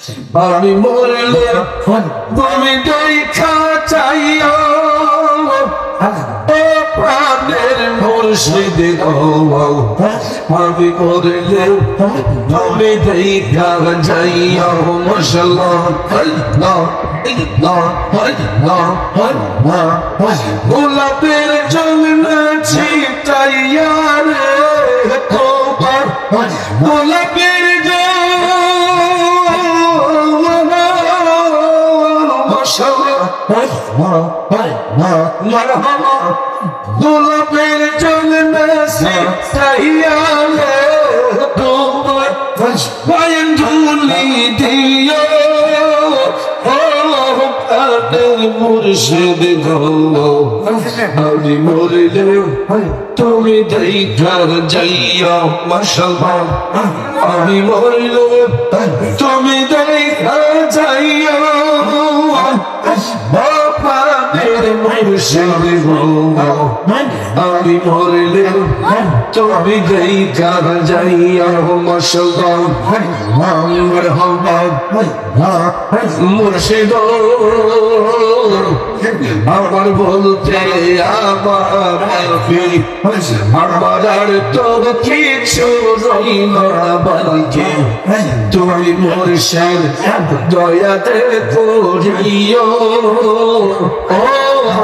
আমি মরলে তুমি দেখা চাইও ও প্রাণের মুর্শিদ গো আমি মরলে তুমি দেখা যাইও। মশলা আল্লাহ আল্লাহ আল্লাহ আল্লাহ গোলাপের জন্য ছিটাইয়া রে তোমার গোলাপের গোলাপের জন্য ছিটাইয়া তোমার পায়ের ধুলি দিও মুর্শিদ গো আমি মরলে তুমি দেখা যাইয়া মাশাল্লাহ আমি মরলে তুমি দেখা বাপাদের আমি মরলে তুমি দেখা যাইয়া মাশাল্লাহ আমার হবাব মুর্শিদ আমার বলতে আমার আর তো কিছু তুই মুর্শিদ দয়াতে করিও ও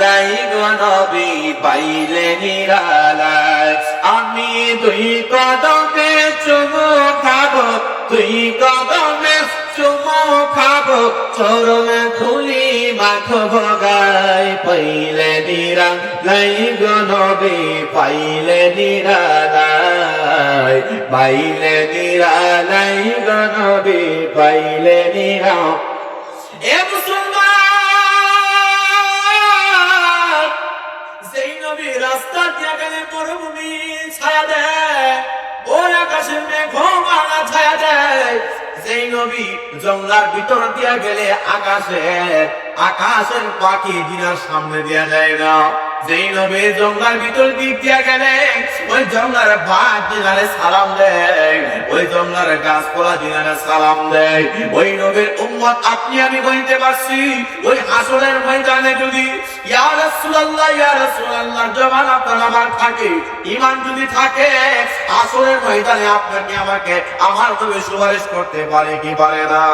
লাই গনবি পাইলে নিরালাই আমি দুই কদমে চুমু খাব, দুই কদমে চুমু খাব, চরমে খুলি মাখ ভগাই পাইলে নিরা, লাই গনবি পাইলে নিরালাই পাইলে নিরালাই গনবি পাইলে নিরা। এ মুসলমান রাস্তা দিয়া গেলে মরুভূমি ছায়া দেয়। ওর আকাশে মেঘ মালা ছায়া দেয়। সেই নবী জঙ্গলার ভিতর দিয়া গেলে আকাশে, আকাশের পাখি দিনার সামনে দিয়া যায় না। যেই নবী জঙ্গলার ভিতর গেলে, ওই জঙ্গলার ভাত দিনারে সালাম দেয়, ওই জঙ্গলার গাছপালা দিনারে সালাম দেয়। ওই নবীর উম্মত আপনি আমি বলতে পারছি, ওই আসরের ময়দানে যদি, ইয়া রাসূলুল্লাহ ইয়া রাসূলুল্লাহ, জবান আপনার আমার থাকে, ঈমান যদি থাকে আসরের ময়দানে আপনাকে আমাকে আমার তবে সুপারিশ করতে পারে কি পারে না?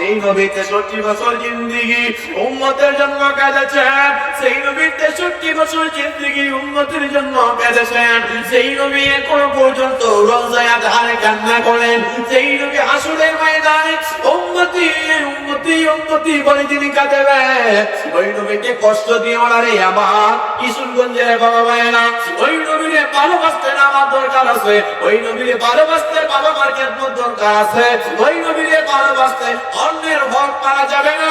সেই নবী তেষট্টি বছর জিন্দিগি উম্মতের জন্য কেঁদেছেন। সেই নবীর তেষট্টি বছর জিন্দিগি উম্মতের জন্য কেঁদেছেন। সেই নবী এখনও পর্যন্ত রোজায় আধারে কান্না করেন। সেই নবী আসরের ময়দানে, উম্মতি উম্মতি উম্মতি বলে তিনি কাঁদেবেন ওই নবীকে কষ্ট দিয়ে রে আমার কিশোরগঞ্জের বাবা মায়েরা, ওই নবীরে ভালোবাসতে আমার দরকার আছে। ওই নবীরে ভালোবাসতে বাবা মার খেদমত দরকার আছে। ওই নবীরে ভালোবাসতে অন্যের হক পারা যাবে না।